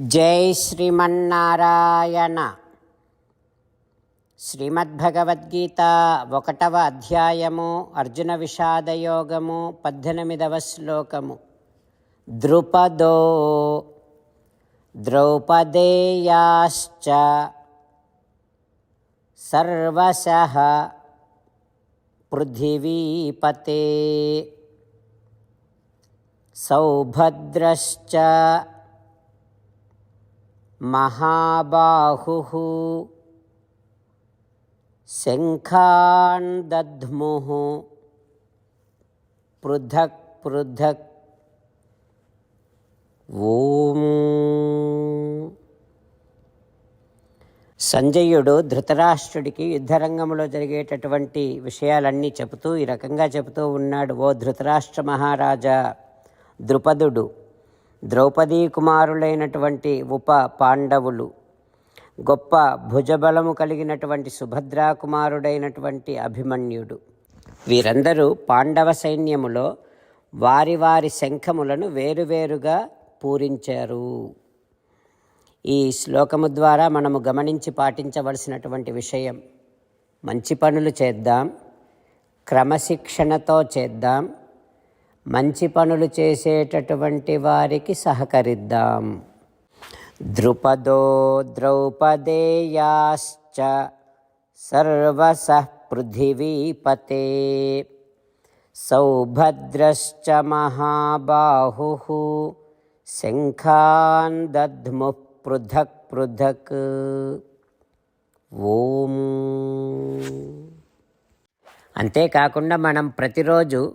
జై శ్రీమన్నారాయణ. శ్రీమద్భగవద్గీత ఒకటవ అధ్యాయము అర్జున విషాదయోగము పద్దెనిమిదవ శ్లోకము. ద్రుపదో ద్రౌపదేయాశ్చ సర్వశ పృథివీపతే సౌభద్రశ్చ महाबाहुः शङ्खान् दध्मुः पृथक् पृथक् ఓం సంజయుడు ధృతరాష్ట్రుడికి యుద్ధరంగంలో జరిగేటటువంటి విషయాలన్నీ చెబుతూ ఈ రకంగా చెబుతూ ఉన్నాడు ఓ ధృతరాష్ట్ర మహారాజా ద్రుపదుడు ద్రౌపదీ కుమారులైనటువంటి ఉప పాండవులు గొప్ప భుజబలము కలిగినటువంటి సుభద్రా కుమారుడైనటువంటి అభిమన్యుడు. వీరందరూ పాండవ సైన్యములో వారి వారి శంఖములను వేరువేరుగా పూరించారు. ఈ శ్లోకము ద్వారా మనము గమనించి పాటించవలసినటువంటి విషయం మంచి పనులు చేద్దాం క్రమశిక్షణతో చేద్దాం మంచి పనులు చేసేటటువంటి వారికి సహకరిద్దాం. ద్రుపదో ద్రౌపదేయాశ్చ సర్వస పృథివీపతే. సౌభద్రశ్చ మహాబాహు శంఖాన్ దద్ము పృథక్ పృథక్. ఓం. అంతేకాకుండా మనం ప్రతిరోజు